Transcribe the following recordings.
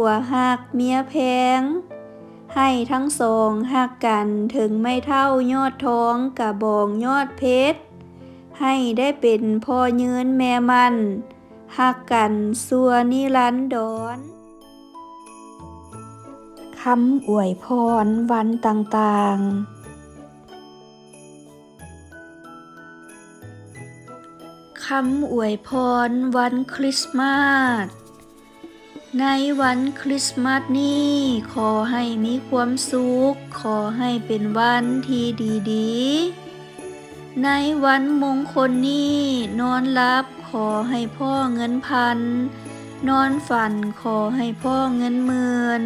ผัวหักเมียแพง ให้ทั้งสองหักกันถึงไม่เท่ายอดท้องกะบองยอดเพชร ให้ได้เป็นพ่อยืนแม่มันหักกันสัวนิรันดรคำอวยพรวันต่างๆ คำอวยพรวันคริสต์มาส ในวันคริสต์มาสนี้ ขอให้มีความสุข ขอให้เป็นวันที่ดีๆ ในวันมงคลนี้ นอนรับขอให้พ่อเงินพัน นอนฝันขอให้พ่อเงินหมื่น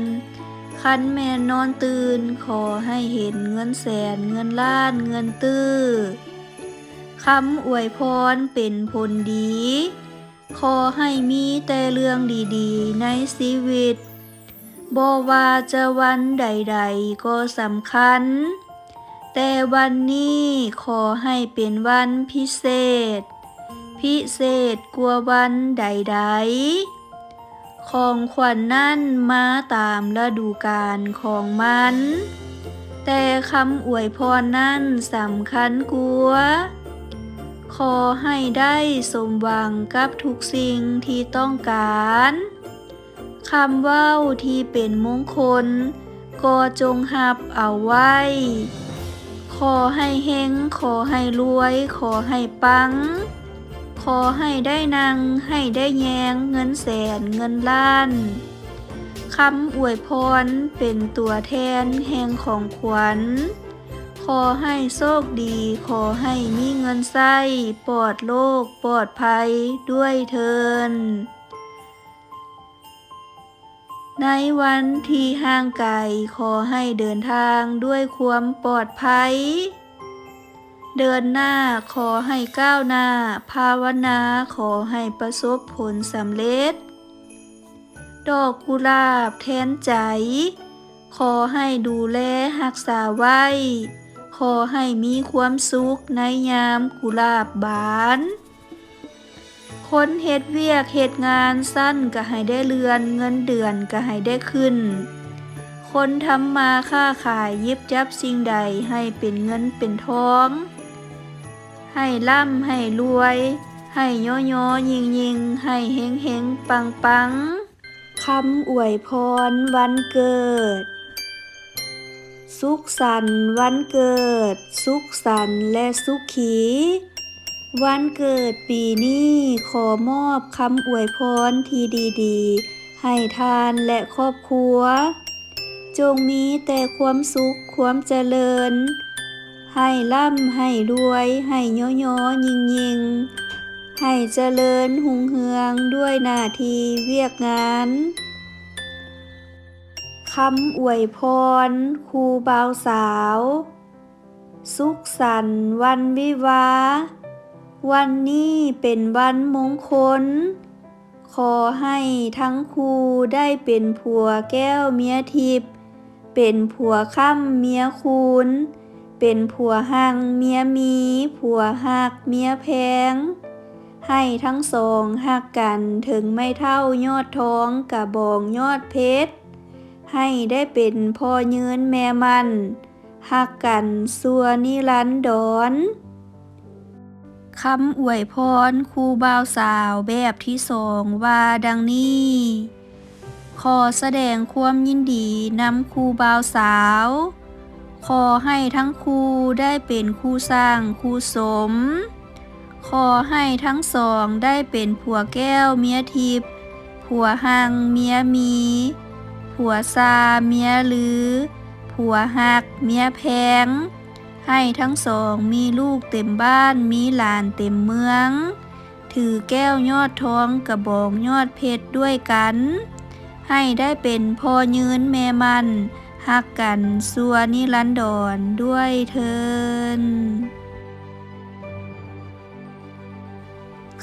คันแม่นอนตื่น ขอให้เห็นเงินแสนเงินล้านเงินตื้อคำอวยพรเป็นผลดี ขอให้มีแต่เรื่องดีๆ ในชีวิตบ่ว่าจะวันใดๆ ก็สำคัญ แต่วันนี้ขอให้เป็นวันพิเศษ พิเศษกว่าวันใดๆ ของขวัญนนั่นมาตามฤดูกาลของมัน แต่คำอวยพรนั้นสำคัญกว่า ขอให้ได้สมหวังกับทุกสิ่งที่ต้องการคำว้าที่เป็นมงคล ก็จงหับเอาไว้ ขอให้เฮงขอให้รวย ขอให้ปัง ขอให้ได้นางให้ได้แยงเงินแสนเงินล้านคำอวยพรเป็นตัวแทนแห่งของขวัญ ขอให้โชคดี ขอให้มีเงินใส้ปลอดโรคปลอดภัยด้วยเทิน ในวันที่ห่างไกลขอให้เดินทางด้วยความปลอดภัย เดินหน้าขอให้ก้าวหน้า ภาวนาขอให้ประสบผลสำเร็จ ดอกกุหลาบแทนใจขอให้ดูแลรักษาไว้ อให้มีความสุขในยามกุลาบบาน คนเฮ็ดเวียกเฮ็ดงานสั้นก็ให้ได้เลือนเงินเดือนก็ให้ได้ขึ้น คนทำมาค้าขายยิบจับสิ่งใดให้เป็นเงินเป็นทอง ให้ร่ำให้รวย ให้ย่อยยิงยิงให้เฮงเฮงปังปังคำอวยพรวันเกิด สุขสันต์วันเกิด สุขสันต์และสุขี วันเกิดปีนี้ขอมอบคำอวยพรที่ดีๆ ให้ทานและครอบครัว จงมีแต่ความสุขความเจริญ ให้ร่ำให้รวย ให้ย่อๆยิงยิงๆให้เจริญหุงเฮืองด้วยหน้าที่เวียกงาน คำอวยพรครูบ่าวสาว สุขสันต์วันวิวา วันนี้เป็นวันมงคล ขอให้ทั้งครูได้เป็นผัวแก้วเมียทิพย์เป็นผัวค่ำเมียคูณ เป็นผัวหังเมียมี ผัวหักเมียแพง ให้ทั้งสองหักกันถึงไม่เท่ายอดท้องกะบองยอดเพชร ให้ได้เป็นพ่อยืนแม่มันหักกันสัวนิรันดรคำอวยพรครูบ่าวสาวแบบที่สองว่าดังนี้ ขอแสดงความยินดีนำครูบ่าวสาว ขอให้ทั้งครูได้เป็นคู่สร้างคู่สม ขอให้ทั้งสองได้เป็นผัวแก้วเมียทิพย์ผัวหังเมียมี ผัวซาเมียลือ ผัวหัก เมียแพง ให้ทั้งสองมีลูกเต็มบ้านมีหลานเต็มเมือง ถือแก้วยอดทองกระบอกยอดเพชรด้วยกัน ให้ได้เป็นพ่อยืนแม่มันหักกันสัวนิรันดรด้วยเทิน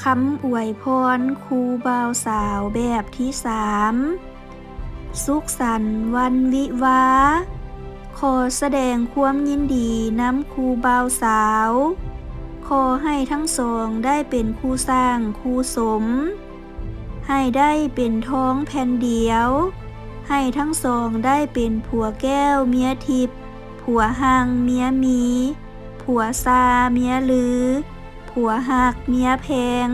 คำอวยพรครูบ่าวสาวแบบที่สาม สุขสันต์วันวิวา ขอแสดงความยินดีน้ำครูบ่าวสาว ขอให้ทั้งสองได้เป็นคู่สร้างคู่สม ให้ได้เป็นท้องแผ่นเดียว ให้ทั้งสองได้เป็นผัวแก้วเมียทิพย์ผัวหังเมียมี ผัวซาเมียลือ ผัวหักเมียแพง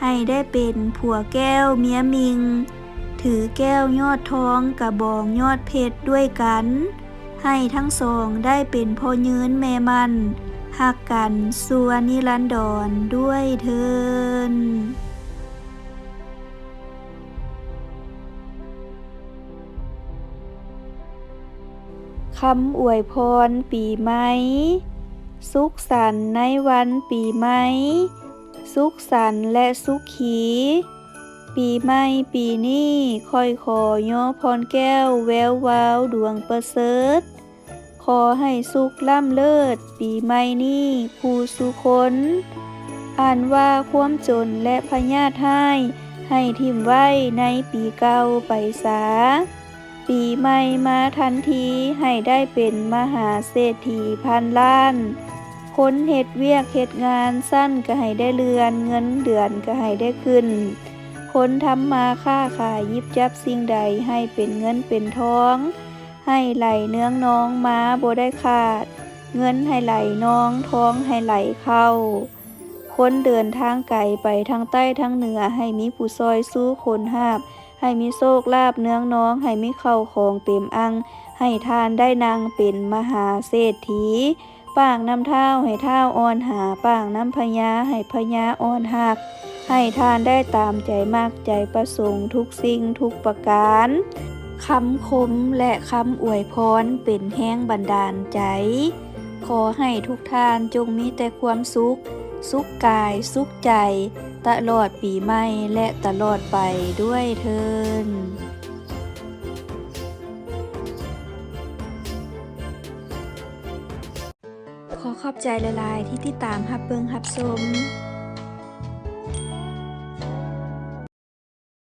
ให้ได้เป็นผัวแก้วเมียมิง ถือแก้วยอดทองกระบองยอดเพชรด้วยกัน ให้ทั้งสองได้เป็นพ่อยืนแม่มันหักกันสัวนิรันดรด้วยเทินคำอวยพรปีใหม่ สุขสันต์ในวันปีใหม่ สุขสันต์และสุขี ปีใหม่ปีนี้ค่อยขอย่อพรแก้วแวววาวดวงประเสริฐ ขอให้สุขล่ำเลิศ ปีใหม่นี้ผู้สุคน อ่านว่าความจนและพญาติให้ให้ทิมไว้ในปีเก่าไปสา ปีใหม่มาทันทีให้ได้เป็นมหาเศรษฐีพันล้าน คนเฮ็ดเวียกเฮ็ดงานสั้นก็ให้ได้เลือนเงินเดือนก็ให้ได้ขึ้น คนทำมาค้าขายยิบจับสิ่งใดให้เป็นเงินเป็นทอง ให้ไหลเนื้องน้องมาบ่ได้ขาด เงินให้ไหลน้องท้องให้ไหลเข้า คนเดินทางไกลไปทางใต้ทางเหนือให้มีผู้ซอยสู้คนหาบ ให้มีโชคลาภเนื้องน้องให้มีเข้าของเต็มอัง ให้ทานได้นางเป็นมหาเศรษฐีปางน้ำเท้าให้เท้าอ่อนหาปางน้ำพญาให้พญาอ่อนหัก ให้ทานได้ตามใจมากใจประสงค์ทุกสิ่งทุกประการคำคมและคำอวยพรเป็นแห้งบันดาลใจ ขอให้ทุกท่านจงมีแต่ความสุข สุขกายสุขใจ ตลอดปีใหม่และตลอดไปด้วยเทินขอขอบใจหลายที่ติดตามฮับเบิงฮับชม